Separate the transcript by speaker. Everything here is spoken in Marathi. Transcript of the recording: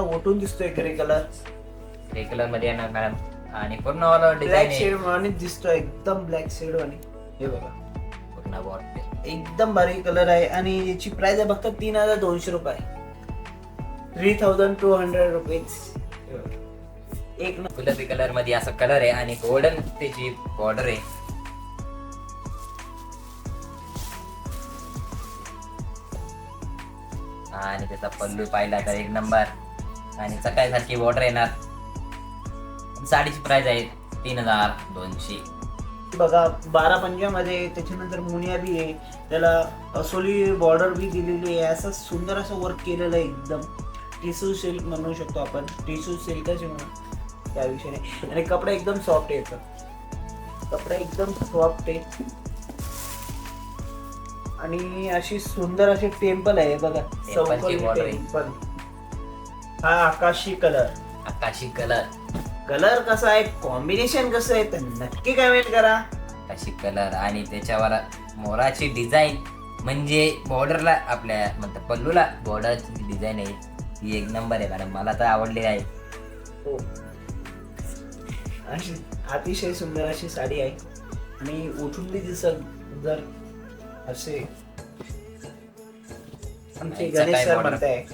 Speaker 1: ओटून दिसतोय ग्रे कलर
Speaker 2: ग्रे कलरमध्ये येणार मॅडम आणि पूर्ण ऑल
Speaker 1: ब्लॅक
Speaker 2: डिझाईन
Speaker 1: शेड वाणी दिसतोय एकदम ब्लॅक शेड वाणी. हे बघा.
Speaker 2: पूर्ण
Speaker 1: एकदम भारी कलर आहे आणि याची प्राइस आहे फक्त तीन हजार दोनशे रुपये. Three thousand two hundred rupees एक न-
Speaker 2: गुलाबी कलरमध्ये असा कलर आहे आणि गोल्डन त्याची बॉर्डर आहे. आणि त्याचा पल्लू पाहिला तर एक नंबर आणि सकाळी बॉर्डर येणार. साडीची प्राइस आहे तीन हजार दोनशे.
Speaker 1: बघा बारा पंजामध्ये त्याच्यानंतर मुनिया बी आहे. त्याला असोली बॉर्डर बी दिलेली आहे. असं सुंदर असं वर्क केलेलं आहे एकदम. टिशू सिल्क म्हणू शकतो आपण. टिशू सिल्कच म्हणून. त्या विषयाने आणि कपडा एकदम सॉफ्ट आहे कपडा एकदम सॉफ्ट आहे. आणि अशी सुंदर अशी टेम्पल आहे. बघा. टेम्पल हा आकाशी कलर.
Speaker 2: आकाशी कलर.
Speaker 1: कलर कसा आहे? कॉम्बिनेशन कसं आहे? तर नक्की कमेंट करा.
Speaker 2: आकाशी कलर आणि त्याच्यावर मोराची डिझाईन म्हणजे बॉर्डरला आपल्या म्हणतात पल्लूला बॉर्डरची डिझाईन आहे. ती एक नंबर आहे मॅडम मला तर आवडली आहे.
Speaker 1: हो. अशी अतिशय सुंदर अशी साडी आहे. आणि उठून दिसत जर असे. आमचे गणेश सर
Speaker 2: border.
Speaker 1: म्हणताय.